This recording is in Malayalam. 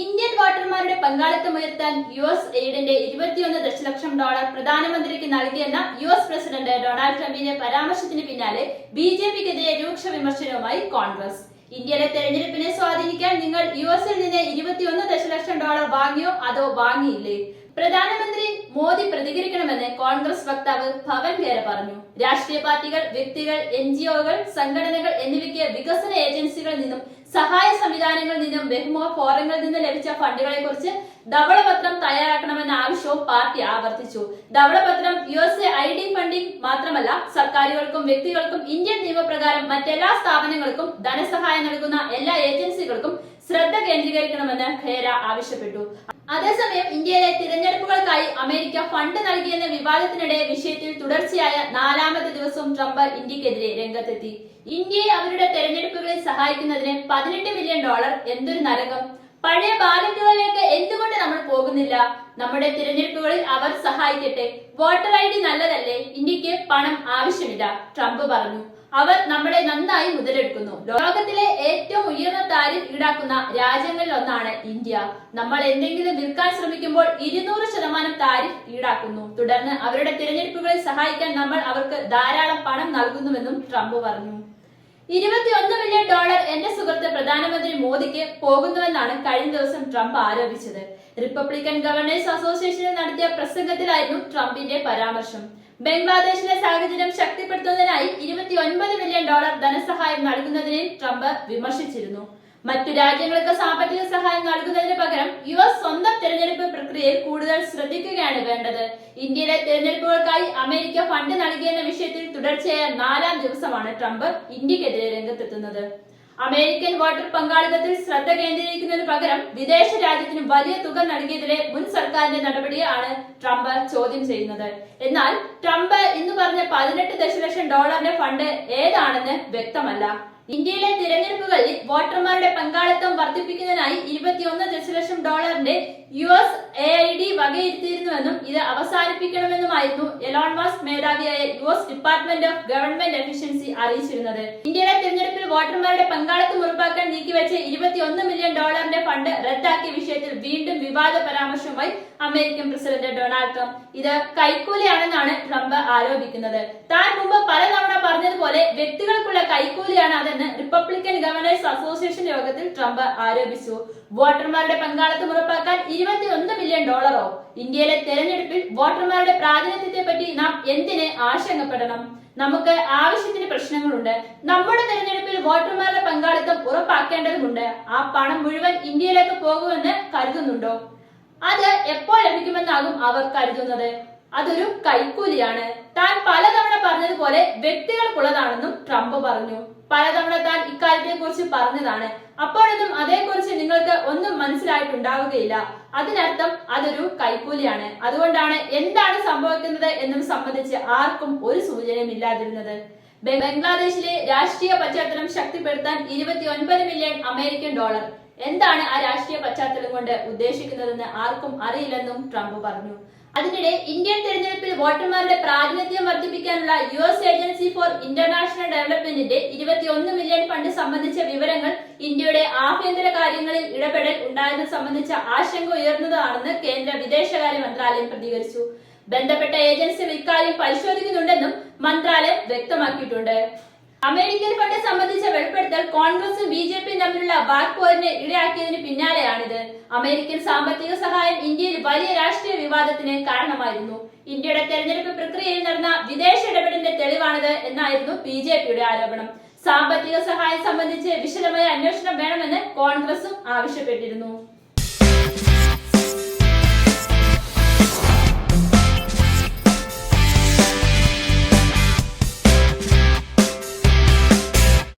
ഇന്ത്യൻ വോട്ടർമാരുടെ പങ്കാളിത്തം ഉയർത്താൻ യു എസ് എയ്ഡിന്റെ ഇരുപത്തിയൊന്ന് ദശലക്ഷം ഡോളർ പ്രധാനമന്ത്രിക്ക് നൽകിയെന്ന യു എസ് പ്രസിഡന്റ് ഡൊണാൾഡ് ട്രംപിന്റെ പരാമർശത്തിന് പിന്നാലെ ബി ജെ പിക്കെതിരെ രൂക്ഷ വിമർശനവുമായി കോൺഗ്രസ്. ഇന്ത്യയിലെ തെരഞ്ഞെടുപ്പിനെ സ്വാധീനിക്കാൻ നിങ്ങൾ യു എസിൽ നിന്ന് ഇരുപത്തിയൊന്ന് ദശലക്ഷം ഡോളർ വാങ്ങിയോ അതോ വാങ്ങിയില്ലേ? പ്രധാനമന്ത്രി മോദി പ്രതികരിക്കണമെന്ന് കോൺഗ്രസ് വക്താവ് ഭവൻ ഖേര പറഞ്ഞു. രാഷ്ട്രീയ പാർട്ടികൾ വ്യക്തികൾ എൻ ജി ഒകൾ സംഘടനകൾ എന്നിവയ്ക്ക് വികസന ഏജൻസികളിൽ നിന്നും സഹായ സംവിധാനങ്ങളിൽ നിന്നും ബഹുമുഖ ഫോറങ്ങളിൽ നിന്നും ലഭിച്ച ഫണ്ടുകളെ കുറിച്ച് ധവളപത്രം തയ്യാറാക്കണമെന്ന ആവശ്യവും പാർട്ടി ആവർത്തിച്ചു. ധവളപത്രം U S A I D funding മാത്രമല്ല സർക്കാരുകൾക്കും വ്യക്തികൾക്കും ഇന്ത്യൻ നിയമപ്രകാരം മറ്റെല്ലാ സ്ഥാപനങ്ങൾക്കും ധനസഹായം നൽകുന്ന എല്ലാ ഏജൻസികൾക്കും ശ്രദ്ധ കേന്ദ്രീകരിക്കണമെന്ന് ഖേര ആവശ്യപ്പെട്ടു. അതേസമയം ഇന്ത്യയിലെ തിരഞ്ഞെടുപ്പുകൾക്കായി അമേരിക്ക ഫണ്ട് നൽകിയെന്ന വിവാദത്തിനിടെ വിഷയത്തിൽ തുടർച്ചയായ നാലാമത്തെ ദിവസവും ട്രംപ് ഇന്ത്യക്കെതിരെ രംഗത്തെത്തി. ഇന്ത്യയെ അവരുടെ തെരഞ്ഞെടുപ്പുകളിൽ സഹായിക്കുന്നതിന് പതിനെട്ട് മില്യൺ ഡോളർ എന്തൊരു നരകം. പഴയ ബാലറ്റുകളിലേക്ക് എന്തുകൊണ്ട് നമ്മൾ പോകുന്നില്ല? നമ്മുടെ തിരഞ്ഞെടുപ്പുകളിൽ അവർ സഹായിക്കട്ടെ. വോട്ടർ ഐ ഡി നല്ലതല്ലേ? ഇന്ത്യയ്ക്ക് പണം ആവശ്യമില്ല ട്രംപ് പറഞ്ഞു. അവർ നമ്മളെ നന്നായി മുതലെടുക്കുന്നു. ലോകത്തിലെ ഏറ്റവും ഉയർന്ന താരിഫ് ഈടാക്കുന്ന രാജ്യങ്ങളിൽ ഒന്നാണ് ഇന്ത്യ. നമ്മൾ എന്തെങ്കിലും വിൽക്കാൻ ശ്രമിക്കുമ്പോൾ ഇരുന്നൂറ് ശതമാനം താരിഫ് ഈടാക്കുന്നു. തുടർന്ന് അവരുടെ തിരഞ്ഞെടുപ്പുകളിൽ സഹായിക്കാൻ നമ്മൾ അവർക്ക് ധാരാളം പണം നൽകുന്നുവെന്നും ട്രംപ് പറഞ്ഞു. ഇരുപത്തിയൊന്ന് മില്യൺ ഡോളർ എന്റെ സുഹൃത്ത് പ്രധാനമന്ത്രി മോദിക്ക് പോകുന്നുവെന്നാണ് കഴിഞ്ഞ ദിവസം ട്രംപ് ആരോപിച്ചത്. റിപ്പബ്ലിക്കൻ ഗവർണേഴ്സ് അസോസിയേഷനിൽ നടത്തിയ പ്രസംഗത്തിലായിരുന്നു ട്രംപിന്റെ പരാമർശം. ബംഗ്ലാദേശിലെ സാഹചര്യം ശക്തിപ്പെടുത്തുന്നതിനായി ഇരുപത്തിയൊൻപത് മില്യൺ ഡോളർ ധനസഹായം നൽകുന്നതിനെ ട്രംപ് വിമർശിച്ചിരുന്നു. മറ്റു രാജ്യങ്ങൾക്ക് സാമ്പത്തിക സഹായം നൽകുന്നതിന് പകരം യു എസ് സ്വന്തം തെരഞ്ഞെടുപ്പ് പ്രക്രിയയിൽ കൂടുതൽ ശ്രദ്ധിക്കുകയാണ് വേണ്ടത്. ഇന്ത്യയിലെ തെരഞ്ഞെടുപ്പുകൾക്കായി അമേരിക്ക ഫണ്ട് നൽകിയെന്ന വിഷയത്തിൽ തുടർച്ചയായ നാലാം ദിവസമാണ് ട്രംപ് ഇന്ത്യക്കെതിരെ രംഗത്തെത്തുന്നത്. അമേരിക്കൻ വോട്ടർ പങ്കാളിത്തത്തിൽ ശ്രദ്ധ കേന്ദ്രീകരിക്കുന്നതിന് പകരം വിദേശ രാജ്യത്തിന് വലിയ തുക നൽകിയതിലെ മുൻ സർക്കാരിന്റെ നടപടിയാണ് ട്രംപ് ചോദ്യം ചെയ്യുന്നത്. എന്നാൽ ട്രംപ് ഇന്ന് പറഞ്ഞ പതിനെട്ട് ദശലക്ഷം ഡോളറിന്റെ ഫണ്ട് ഏതാണെന്ന് വ്യക്തമല്ല. ഇന്ത്യയിലെ തിരഞ്ഞെടുപ്പുകളിൽ വോട്ടർമാരുടെ പങ്കാളിത്തം വർദ്ധിപ്പിക്കുന്നതിനായി ഇരുപത്തിയൊന്ന് ദശലക്ഷം ഡോളറിന്റെ U S A I D വകയിരുത്തിയിരുന്നുവെന്നും ഇത് അവസാനിപ്പിക്കണമെന്നുമായിരുന്നു എലോൺ വാസ് മേധാവിയായ U S department of government efficiency അറിയിച്ചിരുന്നത്. ഇന്ത്യയിലെ തിരഞ്ഞെടുപ്പിൽ വോട്ടർമാരുടെ പങ്കാളിത്തം ഉറപ്പാക്കാൻ നീക്കിവെച്ച ഇരുപത്തിയൊന്ന് മില്യൺ ഡോളറിന്റെ ഫണ്ട് റദ്ദാക്കിയ വിഷയത്തിൽ വീണ്ടും വിവാദ പരാമർശവുമായി അമേരിക്കൻ പ്രസിഡന്റ് ഡൊണാൾഡ് ട്രംപ്. ഇത് കൈക്കൂലിയാണെന്നാണ് ട്രംപ് ആരോപിക്കുന്നത്. താൻ മുമ്പ് പലതവണ പറഞ്ഞതുപോലെ വ്യക്തികൾക്കുള്ള കൈക്കൂലിയാണ് അതെന്ന് റിപ്പബ്ലിക്കൻ ഗവർണേഴ്സ് അസോസിയേഷൻ യോഗത്തിൽ ട്രംപ് ആരോപിച്ചു. വോട്ടർമാരുടെ പങ്കാളിത്തം ഉറപ്പാക്കാൻ ഇരുപത്തിയൊന്ന് മില്യൺ ഡോളറോ ഇന്ത്യയിലെ തെരഞ്ഞെടുപ്പിൽ വോട്ടർമാരുടെ പ്രാതിനിധ്യത്തെ പറ്റി നാം എന്തിന് ആശങ്കപ്പെടണം? നമുക്ക് ആവശ്യത്തിന് പ്രശ്നങ്ങളുണ്ട്. നമ്മുടെ തെരഞ്ഞെടുപ്പിൽ വോട്ടർമാരുടെ പങ്കാളിത്തം ഉറപ്പാക്കേണ്ടതുണ്ട് ആ പണം മുഴുവൻ ഇന്ത്യയിലേക്ക് പോകുമെന്ന് കരുതുന്നുണ്ടോ? അത് എപ്പോൾ ലഭിക്കുമെന്നാകും അവർ കരുതുന്നത്. അതൊരു കൈക്കൂലിയാണ്. താൻ പലതവണ പറഞ്ഞതുപോലെ വ്യക്തികൾക്കുള്ളതാണെന്നും ട്രംപ് പറഞ്ഞു. പലതവണ താൻ ഇക്കാര്യത്തെ കുറിച്ച് പറഞ്ഞതാണ്. അപ്പോഴൊന്നും അതേക്കുറിച്ച് നിങ്ങൾക്ക് ഒന്നും മനസ്സിലായിട്ടുണ്ടാവുകയില്ല. അതിനർത്ഥം അതൊരു കൈക്കൂലിയാണ്. അതുകൊണ്ടാണ് എന്താണ് സംഭവിക്കുന്നത് എന്നും സംബന്ധിച്ച് ആർക്കും ഒരു സൂചനയും ഇല്ലാതിരുന്നത്. ബംഗ്ലാദേശിലെ രാഷ്ട്രീയ പശ്ചാത്തലം ശക്തിപ്പെടുത്താൻ ഇരുപത്തി ഒൻപത് മില്യൺ അമേരിക്കൻ ഡോളർ. എന്താണ് ആ രാഷ്ട്രീയ പശ്ചാത്തലം കൊണ്ട് ഉദ്ദേശിക്കുന്നതെന്ന് ആർക്കും അറിയില്ലെന്നും ട്രംപ് പറഞ്ഞു. അതിനിടെ ഇന്ത്യൻ തെരഞ്ഞെടുപ്പിൽ വോട്ടർമാരുടെ പ്രാതിനിധ്യം വർദ്ധിപ്പിക്കാനുള്ള U S agency for international ഡെവലപ്മെന്റിന്റെ ഇരുപത്തിയൊന്ന് മില്യൺ ഫണ്ട് സംബന്ധിച്ച വിവരങ്ങൾ ഇന്ത്യയുടെ ആഭ്യന്തര കാര്യങ്ങളിൽ ഇടപെടൽ ഉണ്ടായത് സംബന്ധിച്ച ആശങ്ക ഉയർന്നതാണെന്ന് കേന്ദ്ര വിദേശകാര്യ മന്ത്രാലയം പ്രതികരിച്ചു. ബന്ധപ്പെട്ട ഏജൻസികൾ ഇക്കാര്യം പരിശോധിക്കുന്നുണ്ടെന്നും മന്ത്രാലയം വ്യക്തമാക്കിയിട്ടുണ്ട്. അമേരിക്കൻ ഫണ്ട് സംബന്ധിച്ച വെളിപ്പെടുത്തൽ കോൺഗ്രസും ബി ജെ പിയും തമ്മിലുള്ള വാക്പോരിന് ഇടയാക്കിയതിന് പിന്നാലെയാണിത്. അമേരിക്കൻ സാമ്പത്തിക സഹായം ഇന്ത്യയിൽ വലിയ രാഷ്ട്രീയ വിവാദത്തിന് കാരണമായിരുന്നു. ഇന്ത്യയുടെ തെരഞ്ഞെടുപ്പ് പ്രക്രിയയിൽ നടന്ന വിദേശ ഇടപെടലിന്റെ തെളിവാണിത് എന്നായിരുന്നു ബി ജെ പിയുടെ ആരോപണം. സാമ്പത്തിക സഹായം സംബന്ധിച്ച് വിശദമായ അന്വേഷണം വേണമെന്ന് കോൺഗ്രസും ആവശ്യപ്പെട്ടിരുന്നു.